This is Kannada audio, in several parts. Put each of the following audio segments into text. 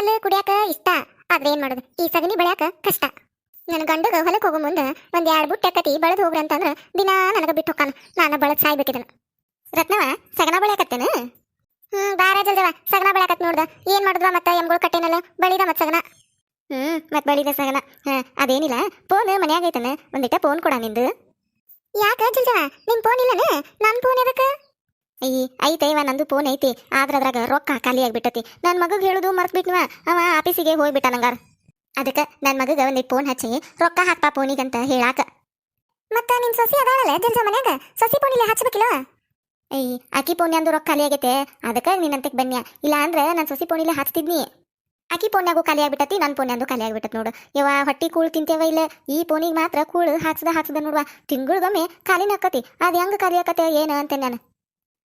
ಹಾಲು ಕುಡಿಯಾಕ ಇಷ್ಟ, ಆದ್ರೆ ಏನ್ ಮಾಡೋದು? ಈ ಸಗಣಿ ಬೆಳ್ಯಾಕ ಕಷ್ಟ. ನನ್ನ ಗಂಡಗ ಹೊಲಕ್ಕೆ ಹೋಗೋ ಮುಂದೆ ಒಂದ್ ಎರಡು ಬುಟ್ಟ ಕತಿ ಬೆಳೆದು ಹೋಗ್ರಿ ಅಂತಂದ್ರ ದಿನಾ ನನಗ ಬಿಟ್ಟು ಹೋಗ್ತಾನ. ನಾನು ಬಳದ್ ಸಾಯ್ಬೇಕಿದನ ರತ್ನವ, ಸಗಣ ಬೆಳ್ಯಾಕತ್ತೇನ? ಹ್ಮ್ ಬಾರ ಜಲ್ದವ ಸಗಣ ಬೆಳ್ಯಾಕತ್ ನೋಡ್ದ. ಏನ್ ಮಾಡಿದ್ವ ಮತ್ತ ಎಮ್ಗಳು ಕಟ್ಟೇನಲ್ಲ? ಬಳಿದ ಮತ್ ಸಗಣ. ಹ್ಮ್ ಮತ್ ಬಳಿದ ಸಗಣ. ಹಾ, ಅದೇನಿಲ್ಲ. ಫೋನ್ ಮನ್ಯಾಗ ಐತನ? ಒಂದಿಟ್ಟ ಫೋನ್ ಕೊಡ ನಿಂದು. ಯಾಕ ಜಲ್ದವ ನಿನ್ ಫೋನ್ ಇಲ್ಲನ? ನನ್ ಫೋನ್ ಎದಕ್ಕ? ಅಯ್ಯ ಐತೆ, ಇವ ನಂದು ಫೋನ್ ಐತಿ, ಆದ್ರ ಅದ್ರಾಗ ರೊಕ್ಕ ಖಾಲಿ ಆಗ್ಬಿಟ್ಟತಿ. ನನ್ನ ಮಗಗ್ ಹೇಳುದು ಮರ್ತ್ ಬಿಟ್ನ ಅವ ಆಫೀಸಿಗೆ ಹೋಗ್ಬಿಟ್ಟ ನಂಗಾರ ಅದಕ್ಕೆ ನನ್ನ ಮಗಗೆ ಒಂದಿಟ್ಟು ಫೋನ್ ಹಚ್ಚಿ, ರೊಕ್ಕ ಹಾಕ್ಪಾ ಫೋನಿಗಂತ ಹೇಳಾಕ. ಮತ್ತ ನಿನ್ ಸೊಸಿ ಅದಾಳಲ್ಲ ಜನ್ಸ ಮನ್ಯಾಗ? ಸೊಸಿ ಫೋನಿಲೆ ಹಚ್ಬೇಕಿಲ್ಲ? ಅಯ್ಯ ಅಕ್ಕಿ ಫೋನ್ ಅಂದು ರೊಕ್ಕ ಖಾಲಿ ಆಗೈತೆ, ಅದಕ್ಕೆ ನೀನಂತಕ್ ಬನ್ಯ. ಇಲ್ಲ ಅಂದ್ರೆ ನನ್ನ ಸೊಸಿ ಪೋಣಿಲಿ ಹಚ್ತಿದ್ನಿ. ಅಕ್ಕಿ ಫೋನ್ಯಾಗೂ ಖಾಲಿ ಆಗ್ಬಿಟ್ಟತಿ ನನ್ನ ಫೋನ್ಯಾಂದು ಖಾಲಿ ಆಗ್ಬಿಟ್ಟತ್ ನೋಡು. ಯವ ಹೊಟ್ಟಿ ಕೂಳು ತಿಂತೇವ ಇಲ್ಲ? ಈ ಫೋನಿಗೆ ಮಾತ್ರ ಕೂಳು ಹಾಕ್ಸದ ಹಾಕ್ಸದ ನೋಡುವ. ತಿಂಗಳಿಗೊಮ್ಮೆ ಖಾಲಿನ ಆಕತಿ. ಅದು ಹೆಂಗ್ ಖಾಲಿ ಆಕತೆ ಏನ ಅಂತ ನಾನು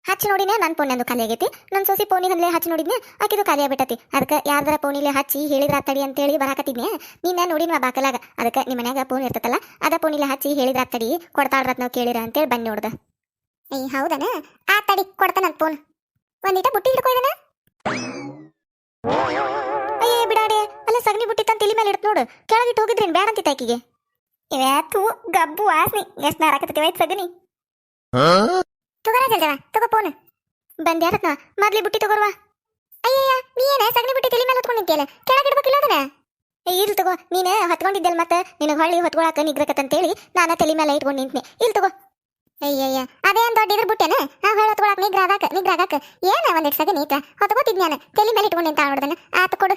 ಹಚ್ಚಿ ನೋಡಿನೇ ನನ್ನ ಫೋನ್ಯಾಂದು ಖಾಲಿ ಆಗೈತಿ. ನನ್ನ ಸೊಸಿ ಫೋನಿಗಂದ್ಲೆ ಹಚ್ಚಿ ನೋಡಿದ್ನೆ ಆಕಿದು ಖಾಲಿ ಆಗ್ಬಿಟ್ಟತಿ. ಅದಕ್ಕೆ ಯಾರ್ದಾರ ಫೋನಿಲೆ ಹಚ್ಚಿ ಹೇಳಿದ್ರ ತಡಿ ಅಂತೇಳಿ ಬರಾಕತ್ತಿದ್ನೆ. ನೀನ ನೋಡಿನ ಬಾಕಲಾಗ. ಅದಕ್ಕೆ ನಿಮ್ಮ ಮನ್ಯಾಗ ಫೋನ್ ಇರ್ತತಲ್ಲ ಅದ ಫೋನಿಲೆ ಹಚ್ಚಿ ಹೇಳಿದ್ರ ತಡಿ ಕೊಡ್ತಾಳ್ರತ್ ನಾವು ಕೇಳಿರ ಅಂತೇಳಿ ಬನ್ನಿ ನೋಡ್ದ. ಏ ಹೌದನ? ಆ ತಡಿ ಕೊಡ್ತಾನ ಫೋನ್ ಒಂದಿಟ ಬುಟ್ಟಿ ಹಿಡ್ಕೊಯ್ದನ ಅಯ್ಯೇ ಬಿಡಾಡಿ ಅಲ್ಲ ಸಗಣಿ ಬುಟ್ಟಿ ತಂತ ತಿಳಿ ಮೇಲೆ ಇಡ್ತ ನೋಡು. ಕೆಳಗಿಟ್ಟು ಹೋಗಿದ್ರೇನ್ ಬೇಡ ಅಂತಿತ್ತ ಆಕಿಗೆ. ಇವತ್ತು ಗಬ್ಬು ವಾಸ್ನಿ. ಎಷ್ಟು ನಾರಾಕತ್ತೈತಿ ಸಗಣಿ. ಜಲ್ದವ ತಗೋ ಫೋನ್ ಬಂದ್ಯಾರತ್ನ, ಮೊದ್ಲಿ ಬುಟ್ಟಿ ತಗೋರ್ವಾ. ಅಯ್ಯಯ್ಯ, ನೀ ಏನ ಸಗಣಿ ಬುಟ್ಟಿ ತಲೆ ಮೇಲೆ ಹೊತ್ಕೊಂಡು ಕೆಳಗಿಡ್ಬೇಕಿಲ್ಲ ಅದನ್ನ? ಇಲ್ ತಗೋ, ನೀನು ಹೊತ್ಕೊಂಡಿದ್ದೆಲ್ಲ ಮತ್ತೆ ನಿನಗೆ ಹೊಳ್ಳಿ ಹೊತ್ಕೊಳಕ ನಿಗ್ರಕತ್ತಂತೇಳಿ ನಾನು ತಲೆ ಮೇಲೆ ಇಟ್ಕೊಂಡು ನಿಂತ್ನಿ. ಇಲ್ ತಗೋ. ಅಯ್ಯಯ್ಯ ಅದೇನ್ ದೊಡ್ಡ ಇದ್ರ ಬುಟ್ಟೆನ ಆ ಹೊಳ್ಳಿ ಹೊತ್ಕೊಳಕ್ ನಿಗ್ರಾಗಾಕ ನಿಗ್ರಾಗಾಕ ಏನ ಒಂದಿಟ್ಟು ಸಗಣಿ ಐತ? ಹೊತ್ಕೋತಿದ್ನ ತಲೆ ಮೇಲೆ ಇಟ್ಕೊಂಡು ನಿಂತ ನೋಡ್ದನ ಆತ ಕೊಡು.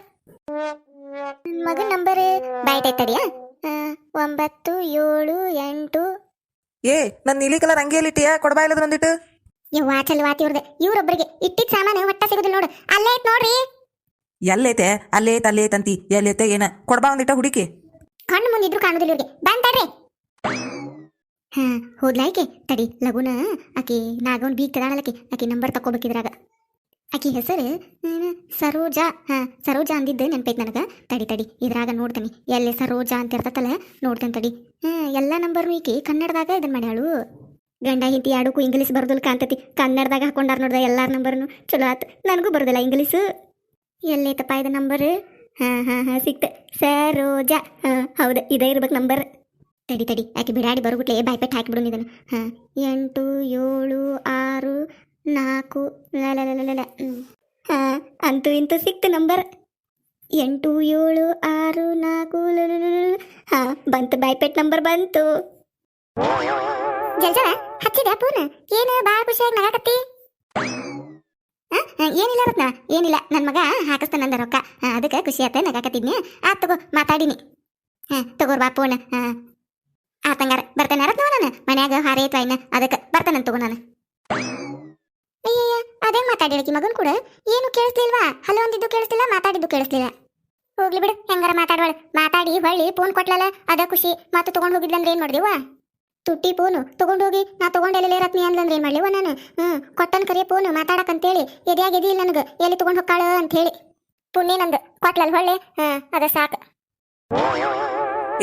ಮಗನ ನಂಬರ್ ಬೈಟ್ ಐತಡಿಯಾ ಒಂಬತ್ತು ಏಳು ಎಂಟು. ಏ ನನ್ನ ನೀಲಿ ಕಲರ್ ಅಂಗಿಯಲ್ಲಿಟ್ಟಿಯ? ಕೊಡಬಾ ಇಲ್ಲದ ಒಂದಿಟ್ಟು ಯವ್ವಾ ಚಲ್ವಾತಿ ಇವ್ರದ್ದು ಇವ್ರೊಬ್ರಿಗೆ ಇಟ್ಟಿದ್ ಸಾಮಾನು ಒಟ್ಟ ಸಿಗುದಿಲ್ಲ ನೋಡು. ಅಲ್ಲೇ ಐತ್ ನೋಡ್ರಿ. ಎಲ್ಲೈತೆ? ಅಲ್ಲೇತ್ ಅಲ್ಲೇತ್ ಅಂತಿ. ಎಲ್ಲೈತೆ ಏನ? ಕೊಡಬಾ ಒಂದಿಟ್ಟ ಹುಡುಕಿ. ಕಣ್ಣು ಮುಂದಿದ್ರು ಕಾಣುದಿಲ್ಲ ಇವ್ರಿಗೆ. ಬಂತಾರ್ರಿ ಹಾ ಹೋದ್ಲಾಯ್ಕೆ ತಡಿ ಲಗುನ. ಆಕಿ ನಾಗವನ್ ಬೀಗ್ ತದಾಳಲಕಿ ಆಕಿ ನಂಬರ್ ತಕೋಬೇಕಿದ್ರಾಗ ಆಕಿ ಹೆಸರು? ಏನು, ಸರೋಜಾ. ಹಾ ಸರೋಜಾ ಅಂದಿದ್ದೆ ನೆನಪೈತೆ ನನಗೆ. ತಡಿ ತಡಿ ಇದ್ರಾಗ ನೋಡ್ತೇನೆ. ಎಲ್ಲೇ ಸರೋಜಾ ಅಂತ ಇರ್ತತಲ್ಲ ನೋಡ್ತೇನೆ ತಡಿ. ಹಾ ಎಲ್ಲ ನಂಬರ್ನು ಈಕಿ ಕನ್ನಡದಾಗ ಇದನ್ ಮಾಡ್ಯಾಳು. ಗಂಡ ಹಿಂತಿ ಯಾಡಕ್ಕೂ ಇಂಗ್ಲೀಷ್ ಬರ್ದಲ್ ಕಾಂತತಿ ಕನ್ನಡದಾಗ ಹಾಕೊಂಡಾರ ನೋಡ್ದ ಎಲ್ಲಾರ ನಂಬರ್ನು ಚಲೋ ಆತು ನನಗೂ ಬರೋದಿಲ್ಲ ಇಂಗ್ಲೀಷು ಎಲ್ಲೈತಪ್ಪ ಇದು ನಂಬರ್ ಹಾಂ ಹಾಂ ಹಾಂ ಸಿಕ್ತ ಸರೋಜಾ ಹಾಂ ಹೌದು ಇದೇ ಇರ್ಬೇಕು ನಂಬರ್ ತಡಿ ತಡಿ ಯಾಕೆ ಬಿಡಾಡಿ ಬರೋಬಿಟ್ಲೆ ಬಾಯ್ಪೆಟ್ಟು ಹಾಕಿಬಿಡು ಇದನ್ನು ಹಾಂ ಎಂಟು ಏಳು ಆರು ನಾಲ್ಕು ಲಲ ಹಾಂ ಅಂತೂ ಇಂತೂ ಸಿಕ್ತು ನಂಬರ್ ಎಂಟು ಏಳು ಆರು ನಾಲ್ಕು ಹಾಂ ಬಂತು ಬಾಯ್ಪೆಟ್ ನಂಬರ್ ಬಂತು ಜಲ್ಜವ ಹಚ್ಚಿದ ಫೋನ್ ಏನು ಭಾಳ ಖುಷಿಯಾಗಿ ನಗಾಕತ್ತಿ? ಆ, ಆ, ಏನಿಲ್ಲ ರತ್ನ ಏನಿಲ್ಲ. ನನ್ನ ಮಗ ಹಾಕಸ್ತಾನಂದ ರೊಕ್ಕ. ಆ, ಅದಕ್ಕೆ ಖುಷಿ ಆತ ನಗಾಕತ್ತಿದ್ನಿ. ಆತ್ ತಗೋ ಮಾತಾಡಿನಿ. ಹಾಂ ತಗೋರ್ ಬಾ ಪೂನ ಹಾಂ ಆತಂಗಾರ ಬರ್ತಾನೆ ರತ್ನ ನಾನು? ಮನ್ಯಾಗ ಹಾರೇ ಐತ್ವ ಇನ್ನ? ಅದಕ್ಕೆ ಬರ್ತಾನಂತ ತಗೋ ನಾನು. ಅಯ್ಯಯ್ಯ ಅದೇ ಮಾತಾಡಿಳಕಿ ಮಗನ್ ಕೂಡ? ಏನು ಕೇಳಿಸ್ಲಿಲ್ವಾ? ಹಲೋ ಅಂದಿದ್ದು ಕೇಳಿಸ್ಲಿಲ್ಲ ಮಾತಾಡಿದ್ದು ಕೇಳಿಸ್ಲಿಲ್ಲ. ಹೋಗ್ಲಿ ಬಿಡು ಹೆಂಗಾರ ಮಾತಾಡವಳ. ಮಾತಾಡಿ ಹೊಳ್ಳಿ ಫೋನ್ ಕೊಟ್ಲಲ್ಲ ಅದ ಖುಷಿ. ಮಾತು ತಗೊಂಡ್ ಹೋಗಿದ್ಲಂದ್ರೆ ಏನ್ ಮಾಡ್ದಿವ? ತುಟ್ಟಿ ಫೋನು ತಗೊಂಡೋಗಿ ನಾ ತಗೊಂಡೆಲ್ಲ ರತ್ನಿ ಅಂದ್ಲಂದ್ರೆ ಏನು ಮಾಡ್ಲಿವ ನಾನು. ಹ್ಮ್. ಕೊಟ್ಟನ್ ಕರೆ ಫೋನು ಮಾತಾಡಕಂತೇಳಿ ಎದ್ಯಾಗ ಎದಿಲ್ಲ ನನಗೆ. ಎಲ್ಲಿ ತಗೊಂಡ್ ಹೋಗ್ಕಾಳ ಅಂತ ಹೇಳಿ ಪುಣ್ಯ ನಂದು. ಕೊಟ್ಲಲ್ ಹೊಳ್ಳೆ. ಹಾಂ ಅದ ಸಾಕ.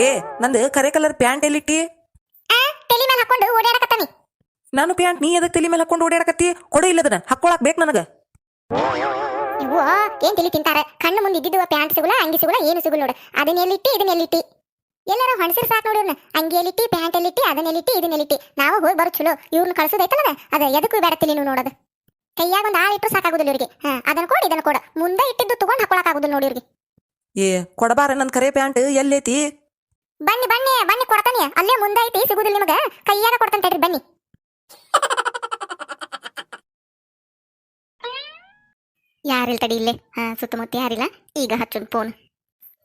ಏ ನಂದು ಕರೆ ಕಲರ್ ಪ್ಯಾಂಟ್ ಎಲ್ಲಿಟ್ಟಿ? ಆ ತಲೆ ಮೇಲೆ ಹಾಕೊಂಡು ಓಡಾಡಕತ್ತಾನಿ ನಾನು ಪ್ಯಾಂಟ್ ನೀ ಅದಕ್ಕೆ ತಲೆ ಮೇಲೆ ಹಾಕೊಂಡು ಓಡಾಡಕತ್ತಿ ಕೊಡು ಇಲ್ಲದನ್ನ ಹಾಕೊಳಕ್ ಬೇಕು ನನಗೆ. ಇವು ಏನ್ ತಿಳಿ ತಿಂತಾರೆ? ಕಣ್ಣು ಮುಂದೆ ಇದ್ದಿದ್ದು ಪ್ಯಾಂಟ್ ಸಿಗುಲ್ಲ ಅಂಗಿ ಸಿಗುಲ್ಲ ಏನು ಸಿಗುಲ್ಲ ನೋಡು. ಅದನ್ನ ಎಲ್ಲಿಟ್ಟಿ ಇದನ್ನ ಎಲ್ಲಿಟ್ಟಿ? ಎಲ್ಲಾರ ಹೊಣಸಿರ್ ಸಾಕು ನೋಡಿ ಇವ್ರನ್ನ ಅಂಗಿಯಲ್ಲಿಟ್ಟಿ ಪ್ಯಾಂಟಲ್ಲಿಟ್ಟಿ ಪ್ಯಾಂಟ್ ಇದನ್ನೆಲ್ಲಿಟ್ಟಿ ನಾವು ಹೋಗಿ ಬರೋ ಚಲೋ. ಇವ್ರನ್ನ ಕಳ್ಸೋದೈತಲ್ಲ ಅದ ಎದಕ್ಕೂ ಬೇಡತ್ತಿಲ್ಲ ನೀವು ನೋಡೋದು. ಕೈಯಾಗ ಒಂದು ಆಳು ಇಟ್ಟು ಸಾಕಾಗುದಿಲ್ಲ ಇವ್ರಿಗೆ. ಹಾ ಅದನ್ನ ಕೊಡಿ ಇದನ್ನ ಕೊಡ. ಮುಂದೆ ಇಟ್ಟಿದ್ದು ತಗೊಂಡ್ ಹಾಕೊಳಕ್ ಆಗುದಿಲ್ಲ ನೋಡಿ ಇವ್ರಿಗೆ. ಏ ಕೊಡಬಾರ ನನ್ ಕರೆ ಪ್ಯಾಂಟ್. ಎಲ್ಲೈತಿ? ಬನ್ನಿ ಬನ್ನಿ ಬನ್ನಿ ಕೊಡ್ತಾನೆ. ಅಲ್ಲೇ ಮುಂದೆ ಐತಿ ಸಿಗುದಿಲ್ಲ ನಿಮಗೆ. ಕೈಯಾಗ ಕೊಡ್ತಾನೆ ತಡ್ರಿ ಬನ್ನಿ. ಯಾರಿಲ್ ತಡಿ ಇಲ್ಲೇ. ಹಾ ಸುತ್ತಮುತ್ತ ಯಾರಿಲ್ಲ. ಈಗ ಹಚ್ಚುನ್ ಫೋನ್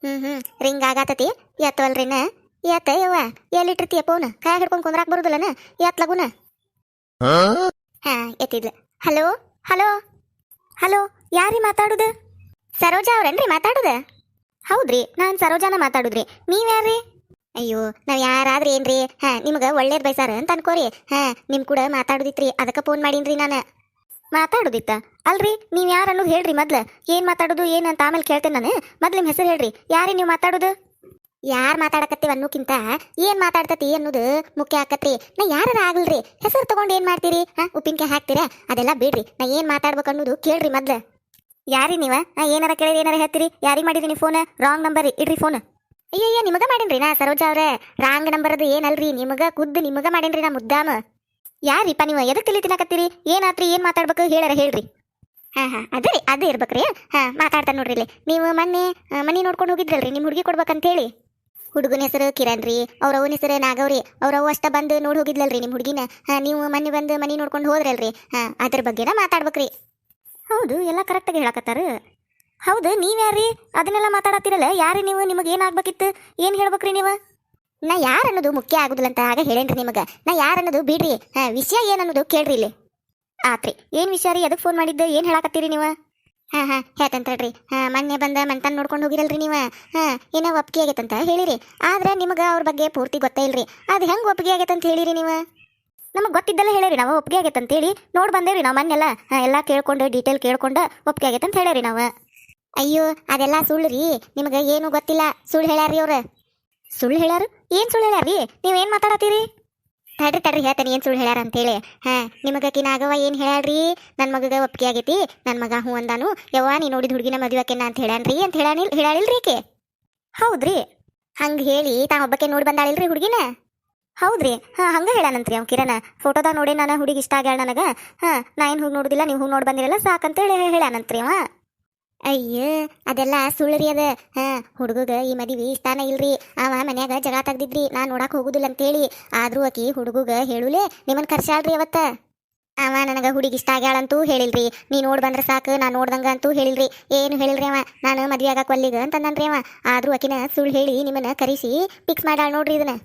ಹ್ಮ್ ಹ್ಮ್. ರಿಂಗ್ ಆಗತತಿ? ಎತ್ತವಲ್ರಿನ ಎತ್ತ, ಯವ್ವ. ಎಲ್ಲಿಟ್ಟಿರ್ತೀಯ ಫೋನ್ ಕೈ ಹಿಡ್ಕೊಂಡ್ ಕುಂದ್ರಾಕ್ ಬರುದಿಲ್ಲನ? ಎತ್ ಲಗುನ? ಹಾ, ಎತ್ತಿದ್ಲ. ಹಲೋ? ಹಲೋ? ಹಲೋ? ಯಾರಿ ಮಾತಾಡುದು? ಸರೋಜಾ ಅವ್ರೇನ್ರಿ ಮಾತಾಡುದ? ಹೌದ್ರಿ, ನಾನ್ ಸರೋಜಾನ ಮಾತಾಡುದ್ರಿ. ನೀವ್ಯಾರ್ರಿ ಅಯ್ಯೋ, ನಾವ್ ಯಾರಾದ್ರಿ ಏನ್ರಿ? ಹಾ, ನಿಮ್ಗ ಒಳ್ಳೇದ್ ಬಯಸಾರ ಅಂತ ಅನ್ಕೋರಿ. ಹಾ, ನಿಮ್ ಕೂಡ ಮಾತಾಡುದಿತ್ರಿ. ಅದಕ್ಕ ಫೋನ್ ಮಾಡೀನ್ರಿ ನಾನ. ಮಾತಾಡುದಿತ್ತ? ಅಲ್ರಿ ನೀವ್ ಯಾರ್ ಹೇಳ್ರಿ ಮೊದ್ಲ. ಏನು ಮಾತಾಡೋದು, ಏನು ಅಂತ ಆಮೇಲೆ ಕೇಳ್ತೇನೆ ನಾನು. ಮೊದ್ಲು ನಿಮ್ಮ ಹೆಸರು ಹೇಳ್ರಿ. ಯಾರಿ ನೀವು ಮಾತಾಡೋದು? ಯಾರು ಮಾತಾಡಕತ್ತೀವಿ ಅನ್ನೋಕ್ಕಿಂತ ಏನ್ ಮಾತಾಡ್ತತಿ ಅನ್ನೋದು ಮುಖ್ಯ ಆಕತ್ರಿ. ನಾ ಯಾರು ಆಗಲ್ರಿ. ಹೆಸರು ತಗೊಂಡು ಏನ್ ಮಾಡ್ತೀರಿ? ಹಾ, ಉಪ್ಪಿನಕಾಯಿ ಹಾಕ್ತೀರಾ? ಅದೆಲ್ಲ ಬಿಡ್ರಿ. ನಾ ಏನ್ ಮಾತಾಡ್ಬೇಕು ಅನ್ನೋದು ಕೇಳ್ರಿ ಮೊದ್ಲ. ಯಾರಿ ನೀವ? ನಾ ಏನಾರ ಕೇಳಿರಿ ಏನಾರ ಹೇಳ್ತೀರಿ? ಯಾರಿಗೆ ಮಾಡಿರಿ ನೀವು ಫೋನ್? ರಾಂಗ್ ನಂಬರ್ ಇಡ್ರಿ ಫೋನ್. ಅಯ್ಯಯ್ಯ, ನಿಮಗ ಮಾಡೇನ್ರಿ ನಾ ಸರೋಜ ಅವ್ರೆ. ರಾಂಗ್ ನಂಬರ್ ಅದು ಏನಲ್ರಿ ನಿಮಗ ಖುದ್ದು ನಿಮಗ ಮಾಡೇನ್ರಿ ನಾ ಮುದ್ದಾಮ. ಯಾರಿಪ್ಪ ನೀವು? ಎದಕ್ಕೆ ತಿಳಿ ತಿನ್ನಕತ್ತೀರಿ? ಏನಾತ್ರಿ ಏನ್ ಮಾತಾಡ್ಬೇಕು? ಹೇಳಾರ ಹೇಳ್ರಿ. ಹಾ, ಹಾಂ. ಅದೇ ರೀ ಅದೇ ಇರ್ಬೇಕ್ರಿ ಹಾಂ ಮಾತಾಡ್ತಾನೆ ನೋಡ್ರಿ ಇಲ್ಲಿ. ನೀವು ಮೊನ್ನೆ ಮನೆ ಮನಿ ನೋಡ್ಕೊಂಡು ಹೋಗಿದ್ರಲ್ರಿ ನಿಮ್ಮ ಹುಡುಗಿ ಕೊಡ್ಬೇಕಂತೇಳಿ. ಹುಡುಗನ ಹೆಸರು ಕಿರಣ್ ರೀ ಅವ್ರ ಅವನ ಹೆಸರು ನಾಗವ್ರಿ ಅವ್ರ ಅವ್ವ ಅಷ್ಟ ಬಂದು ನೋಡಿ ಹೋಗಿದ್ಲಲ್ರಿ ನಿಮ್ಮ ಹುಡುಗಿನ. ನೀವು ಮೊನ್ನೆ ಬಂದು ಮನೆ ನೋಡ್ಕೊಂಡು ಹೋದ್ರಲ್ರಿ. ಹಾಂ, ಅದ್ರ ಬಗ್ಗೆನ ಮಾತಾಡ್ಬೇಕ್ರಿ. ಹೌದು, ಎಲ್ಲ ಕರೆಕ್ಟಾಗಿ ಹೇಳಕತ್ತಾರ. ಹೌದು ನೀವ್ಯಾರ್ರಿ ಅದನ್ನೆಲ್ಲ ಮಾತಾಡತ್ತೀರಲ್ಲ ಯಾರು ನೀವು? ನಿಮಗೆ ಏನಾಗ್ಬೇಕಿತ್ತು ಏನು ಹೇಳ್ಬೇಕ್ರಿ ನೀವು? ನಾ ಯಾರು ಅನ್ನೋದು ಮುಖ್ಯ ಆಗುದಿಲ್ಲ ಅಂತ ಆಗ ಹೇಳೇನ್ರಿ ನಿಮಗೆ. ನಾ ಯಾರು ಅನ್ನೋದು ಬಿಡ್ರಿ. ಹಾಂ, ವಿಷಯ ಏನನ್ನೋದು ಕೇಳ್ರಿ ಇಲ್ಲಿ. ಆತ್ರಿ, ಏನು ವಿಷಯ ರೀ ಅದಕ್ಕೆ ಫೋನ್ ಮಾಡಿದ್ದೆ? ಏನು ಹೇಳಾಕತ್ತೀರಿ ನೀವು? ಹಾಂ ಹಾಂ ಹೇಳ್ತಂತಳ್ರಿ ಹಾಂ, ಮೊನ್ನೆ ಬಂದ ಮಂತನ್ ನೋಡ್ಕೊಂಡು ಹೋಗಿರಲ್ರಿ ನೀವು? ಹಾಂ, ಏನೋ ಒಪ್ಪಿಗೆ ಆಗೈತಂತ ಹೇಳಿರಿ. ಆದ್ರೆ ನಿಮಗೆ ಅವ್ರ ಬಗ್ಗೆ ಪೂರ್ತಿ ಗೊತ್ತೇ ಇಲ್ರಿ. ಅದು ಹೆಂಗೆ ಒಪ್ಪಿಗೆ ಆಗೈತಂತ ಹೇಳಿರಿ ನೀವು? ನಮಗೆ ಗೊತ್ತಿದ್ದಲ್ಲ ಹೇಳಿರಿ, ನಾವು ಒಪ್ಪಿಗೆ ಆಗೈತಂತ ಅಂತೇಳಿ ನೋಡಿ ಬಂದೇವ್ರಿ ನಾವು ಮೊನ್ನೆಲ್ಲ. ಎಲ್ಲಾ ಕೇಳ್ಕೊಂಡು ಡೀಟೇಲ್ ಕೇಳ್ಕೊಂಡು ಒಪ್ಪಿಗೆ ಆಗೈತೆ ಅಂತ ಹೇಳಿರಿ ನಾವು. ಅಯ್ಯೋ, ಅದೆಲ್ಲ ಸುಳ್ಳು ರೀ ನಿಮಗೆ ಏನು ಗೊತ್ತಿಲ್ಲ. ಸುಳ್ಳು ಹೇಳ್ಯಾರಿ ಅವ್ರ. ಸುಳ್ಳು ಹೇಳ್ಯಾರು? ಏನು ಸುಳ್ಳು ಹೇಳ್ಯಾರಿ ನೀವೇನು ಮಾತಾಡತ್ತೀರಿ? ತಡ್ರಿ ತಡ್ರಿ ಹೇಳ್ತೇನೆ, ಏನು ಸುಳ್ಳು ಹೇಳ್ಯಾರ ಅಂತೇಳಿ. ಹಾಂ, ನಿಮಗೆ ಕಿನಾಗವ ಏನು ಹೇಳ್ಯಾಳ್ರಿ? ನನ್ನ ಮಗಗೆ ಒಪ್ಪಿಗೆ ಆಗೈತಿ. ನನ್ನ ಮಗ ಹ್ಞೂ ಅಂದಾನು. ಯವ್ವ ನೀ ನೋಡಿದ ಹುಡುಗಿನ ಮದುವೆ ಆಕೆನ ಅಂತ ಹೇಳ್ಯಾನ್ರಿ ಅಂತ ಹೇಳಾನಿಲ್ ಹೇಳಾಳಿಲ್ರಿ ಈಕೆ ಹೌದ್ರಿ. ಹಂಗೆ ಹೇಳಿ ತಾ ಒಬ್ಬಕ್ಕೆ ನೋಡಿ ಬಂದಾಳಿಲ್ರಿ ಹುಡುಗಿನ? ಹೌದ್ರಿ. ಹಾಂ, ಹಂಗೆ ಹೇಳಾನಂತ್ರಿ ಅವ್ನು ಕಿರಣ. ಫೋಟೋದಾಗ ನೋಡಿ ನಾನು ಹುಡುಗಿ ಇಷ್ಟ ಆಗ್ಯಾಳ ನನಗೆ. ಹಾಂ, ನಾ ಏನು ಹೋಗಿ ನೋಡುದಿಲ್ಲ, ನೀವು ಹೋಗಿ ನೋಡಿ ಬಂದಿರಲ್ಲ ಸಾಕಂತೇಳಿ ಹೇಳಾನಂತ್ರಿ ಅವ. ಅಯ್ಯ, ಅದೆಲ್ಲ ಸುಳ್ಳು ರೀ ಅದ. ಹಾ, ಹುಡುಗಗ ಈ ಮದುವೆ ಇಷ್ಟಾನ ಇಲ್ರಿ. ಅವ ಮನ್ಯಾಗ ಜಗಳ ತೆಗ್ದಿದ್ರಿ. ನಾ ನೋಡಕ್ ಹೋಗುದಿಲ್ಲ ಅಂತೇಳಿ. ಆದ್ರೂ ಆಕಿ ಹುಡುಗಗ ಹೇಳುಲೆ, ನಿಮ್ಮನ್ ಕರ್ಸಾಳ್ರಿ ಅವತ್ತ. ಅವ ನನಗ ಹುಡುಗಿ ಇಷ್ಟ ಆಗ್ಯಾಳಂತೂ ಹೇಳಿಲ್ರಿ. ನೀ ನೋಡ್ ಬಂದ್ರ ಸಾಕು ನಾ ನೋಡ್ದಂಗ ಅಂತೂ ಹೇಳಿಲ್ರಿ. ಏನು ಹೇಳಿಲ್ರಿ ಅವ? ನಾನು ಮದ್ವೆ ಆಗಕ್ ಒಲ್ಲಿಗ ಅಂತಂದನ್ರಿ ಅವ. ಆದ್ರೂ ಆಕಿನ ಸುಳ್ಳು ಹೇಳಿ ನಿಮ್ಮನ್ನ ಕರೆಸಿ ಫಿಕ್ಸ್ ಮಾಡಾಳ ನೋಡ್ರಿ ಇದನ್ನ.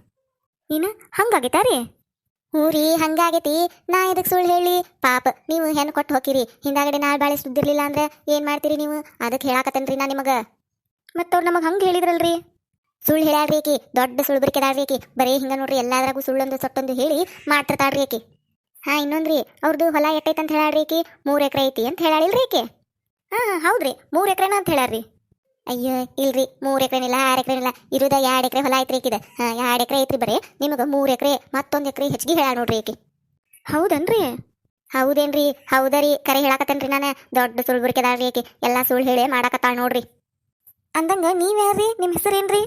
ನೀನು ಹಂಗಾಗೈತಾ ರೀ? ಹ್ಞೂ ರೀ, ಹಂಗಾಗೈತಿ. ನಾ ಇದಕ್ಕೆ ಸುಳ್ಳು ಹೇಳಿ? ಪಾಪ, ನೀವು ಹೆಣ್ಣು ಕೊಟ್ಟು ಹೋಗಿರಿ ಹಿಂದಾಗಡೆ ನಾಳೆ ಬಾಳೆ ಸುದ್ದಿರ್ಲಿಲ್ಲ ಅಂದ್ರೆ ಏನು ಮಾಡ್ತೀರಿ ನೀವು? ಅದಕ್ಕೆ ಹೇಳಾಕತ್ತೇನ್ರಿ ನಾ ನಿಮಗೆ. ಮತ್ತವ್ರು ನಮಗೆ ಹಂಗೆ ಹೇಳಿದ್ರಲ್ರಿ? ಸುಳ್ಳು ಹೇಳ್ಯಾಳ್ರಿ ಆಕಿ ದೊಡ್ಡ ಸುಳ್ಳು ಬರಿಕೆದಾಳ್ರಿ ಆಕಿ ಬರೀ ಹಿಂಗೆ ನೋಡ್ರಿ, ಎಲ್ಲಾದ್ರಾಗೂ ಸುಳ್ಳೊಂದು ಸೊಟ್ಟೊಂದು ಹೇಳಿ ಮಾಡ್ತಿರ್ತಾಳ್ರಿ ಆಕಿ ಹಾಂ, ಇನ್ನೊಂದ್ರಿ ಅವ್ರದ್ದು ಹೊಲ ಎಟ್ಟೈತೆ ಅಂತ ಹೇಳಾಳ್ರಿ ಆಕಿ ಮೂರು ಎಕರೆ ಐತಿ ಅಂತ ಹೇಳಾಳಿಲ್ರಿ ಹಾಂ ಹೌದ್ರಿ, ಮೂರು ಎಕರೆನ ಅಂತ ಹೇಳಾರ್ರಿ ಅಯ್ಯೋ ಇಲ್ರಿ ಮೂರು ಆರ್ ಆರು ಇಲ್ಲ ಇರುದ ಎರಡು ಎಕರೆ ಹೊಲ ಐತ್ರಿ ಈಕಿದ. ಹಾಂ ಎರಡು ಎಕರೆ ಐತ್ರಿ ಬರೀ. ನಿಮಗೆ ಮೂರು ಎಕರೆ ಮತ್ತೊಂದು ಎಕರೆ ಹೆಚ್ಚಿಗೆ ಹೇಳ ನೋಡ್ರಿ ಈಕಿ. ಹೌದನ್ರಿ? ಹೌದೇನ್ರಿ ಹೌದರಿ ಕರೆ ಹೇಳಾಕತ್ತೇನ್ರಿ ನಾನು. ದೊಡ್ಡ ಸುಳ್ಳು ಬುರ್ಕೆದಾಳ್ರಿ ಈಕಿ. ಎಲ್ಲ ಸುಳ್ಳು ಹೇಳಿ ಮಾಡಾಕತ್ತಾಳ ನೋಡ್ರಿ. ಅಂದಂಗ ನೀವ್ಯಾರ್ರಿ ನಿಮ್ಮ ಹೆಸರೇನ್ರಿ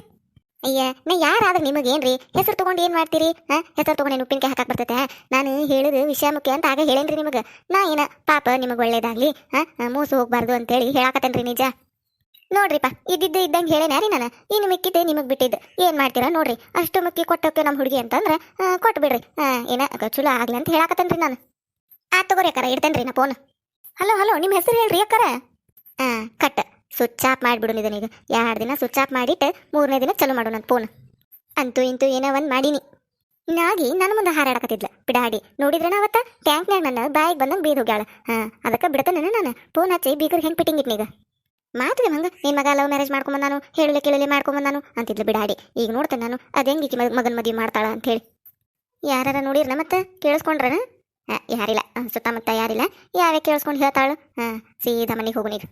ಅಯ್ಯ ನಾ ಯಾರಾದ್ರೆ ನಿಮಗೇನ್ರಿ ಹೆಸರು ತಗೊಂಡು ಏನ್ ಮಾಡ್ತೀರಿ? ಹಾಂ ಹೆಸರು ತಗೊಂಡು ಏನು ಉಪ್ಪಿನಕಾಯಿ ಹಾಕಕ್ಕೆ ಬರ್ತೈತೆ ನಾನು ಹೇಳಿದ ವಿಷಯ ಮುಖ್ಯ ಅಂತ ಆಗ ಹೇಳೇನ್ರಿ ನಿಮಗೆ. ನಾ ಏನ ಪಾಪ ನಿಮಗೆ ಒಳ್ಳೇದಾಗ್ಲಿ ಹಾಂ? ಮೋಸ ಹೋಗ್ಬಾರ್ದು ಅಂತೇಳಿ ಹೇಳಾಕತ್ತೇನ್ರಿ ನಿಜ. ನೋಡ್ರಿಪ್ಪ, ಇದ್ದಿದ್ದು ಇದ್ದಂಗೆ ಹೇಳೇನ ರೀ ನಾನು. ಇನ್ನು ಮಿಕ್ಕಿದ್ದೆ ನಿಮಗೆ ಬಿಟ್ಟಿದ್ದು. ಏನು ಮಾಡ್ತೀರಾ ನೋಡ್ರಿ. ಅಷ್ಟು ಮುಕ್ಕಿ ಕೊಟ್ಟೋಕೆ ನಮ್ಮ ಹುಡುಗಿ ಅಂತಂದ್ರೆ ಕೊಟ್ಬಿಡ್ರಿ. ಏನ ಚಲೋ ಆಗ್ಲಿ ಅಂತ ಹೇಳಾಕತ್ತೇನ್ರಿ ನಾನು. ಆ, ತಗೋರಿ ಅಕ್ಕಾರ, ಇಡ್ತೇನ್ರಿ ನಾ ಫೋನ್ ಹಲೋ ಹಲೋ ನಿಮ್ಮ ಹೆಸರು ಹೇಳ್ರಿ ಅಕ್ಕಾರ? ಹಾಂ ಕಟ್ ಸ್ವಿಚ್ ಆಫ್ ಮಾಡಿಬಿಡು ಇದನ್ನೀಗ ಎರಡು ದಿನ ಸ್ವಿಚ್ ಆಫ್ ಮಾಡಿಟ್ಟು ಮೂರನೇ ದಿನ ಚಲೋ ಮಾಡೋಣ ಫೋನ್ ಅಂತೂ ಇಂತೂ ಏನೋ ಒಂದು ಮಾಡೀನಿ. ನಾಗಿ ನನ್ನ ಮುಂದೆ ಹಾರಾಡಕತ್ತಿದ್ಲ. ಬಿಡಾಡಿ. ನೋಡಿದ್ರೆ ಅವತ್ತ? ಟ್ಯಾಂಕ್ನಾಗ ನನ್ನ ಬಾಯಿಗೆ ಬಂದಂಗೆ ಬೀದ್ ಹೋಗ್ಯಾಳ. ಹಾಂ ಅದಕ್ಕೆ ಬಿಡತೇನೆ ನಾನು. ಫೋನ್ ಹಚ್ಚಿ ಬೀಗರ್ ಹೆಂಗೆ ಫಿಟ್ಟಿಂಗ್ ಇಟ್ನೀಗ ಮಾತು ಹಂಗ, ನಿನ್ ಮಗ ಲವ್ ಮ್ಯಾರೇಜ್ ಮಾಡ್ಕೊಂಡ್ ನಾನು ಹೇಳಲೆ ಕೇಳಲೆ ಮಾಡ್ಕೊಂಡ್ ನಾನು ಅಂತಿದ್ಲು ಬಿಡಾಡಿ. ಈಗ ನೋಡ್ತೇನೆ ನಾನು, ಅದ್ ಹೆಂಗ್ ಈಕಿ ಮಗನ ಮದುವೆ ಮಾಡ್ತಾಳ ಅಂತ ಹೇಳಿ ಯಾರ ನೋಡಿರ್ನ ಮತ್ತೆ? ಕೇಳಿಸ್ಕೊಂಡ್ರನ? ಯಾರಿಲ್ಲ. ಸುತ್ತಮುತ್ತ ಯಾರಿಲ್ಲ. ಯಾವೇ ಕೇಳಿಸ್ಕೊಂಡು ಹೇಳ್ತಾಳು? ಹಾಂ, ಸೀದಾ ಮನೆಗೆ ಹೋಗು ಈಗ.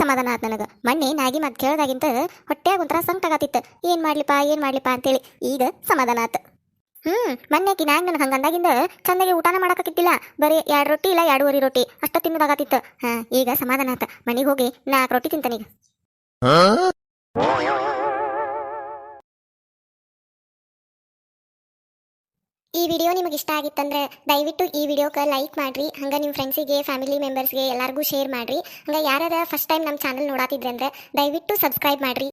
ಸಮಾಧಾನ ಆತ್ ನನಗೆ. ಮೊನ್ನೆ ನಾಗಿ ಮತ್ತೆ ಕೇಳ್ದಾಗಿಂತ ಹೊಟ್ಟೆಯಾಗ ಒಂಥರ ಸಂಕಟ ಆಗತ್ತಿತ್ತು. ಏನು ಮಾಡ್ಲಿಪ್ಪ ಏನು ಮಾಡ್ಲಿಪ್ಪ ಅಂತೇಳಿ ಈಗ ಸಮಾಧಾನ ಆತು. ಹ್ಞೂ ಮೊನ್ನೆ ಆಕಿ ನಾಗ್ ನನಗೆ ಹಂಗಂದಾಗಿಂದ ಚಂದಾಗಿ ಊಟನ ಮಾಡಕ್ಕಿತ್ತಿಲ್ಲ ಬರೀ ಎರಡು ರೊಟ್ಟಿ ಇಲ್ಲ, ಎರಡೂವರೆ ರೊಟ್ಟಿ. ಅಷ್ಟ ತಿನ್ನೋದಾಗತ್ತಿತ್ತು. ಈಗ ಸಮಾಧಾನ ಆತ. ಮನೆಗೆ ಹೋಗಿ ನಾಲ್ಕು ರೊಟ್ಟಿ ತಿಂತಾನೀಗ ಈ ವಿಡಿಯೋ ನಿಮಗೆ ಇಷ್ಟ ಆಗಿತ್ತಂದ್ರೆ ದಯವಿಟ್ಟು ಈ ವಿಡಿಯೋಕ್ಕೆ ಲೈಕ್ ಮಾಡ್ರಿ. ಹಂಗೆ ನಿಮ್ಮ ಫ್ರೆಂಡ್ಸಿಗೆ, ಫ್ಯಾಮಿಲಿ ಮೆಂಬರ್ಸ್ಗೆ ಎಲ್ಲರಿಗೂ ಶೇರ್ ಮಾಡ್ರಿ. ಹಂಗೆ ಯಾರಾದ್ರ ಫಸ್ಟ್ ಟೈಮ್ ನಮ್ಮ ಚಾನಲ್ ನೋಡಾತಿದ್ರೆ ಅಂದ್ರೆ ದಯವಿಟ್ಟು ಸಬ್ಸ್ಕ್ರೈಬ್ ಮಾಡಿರಿ.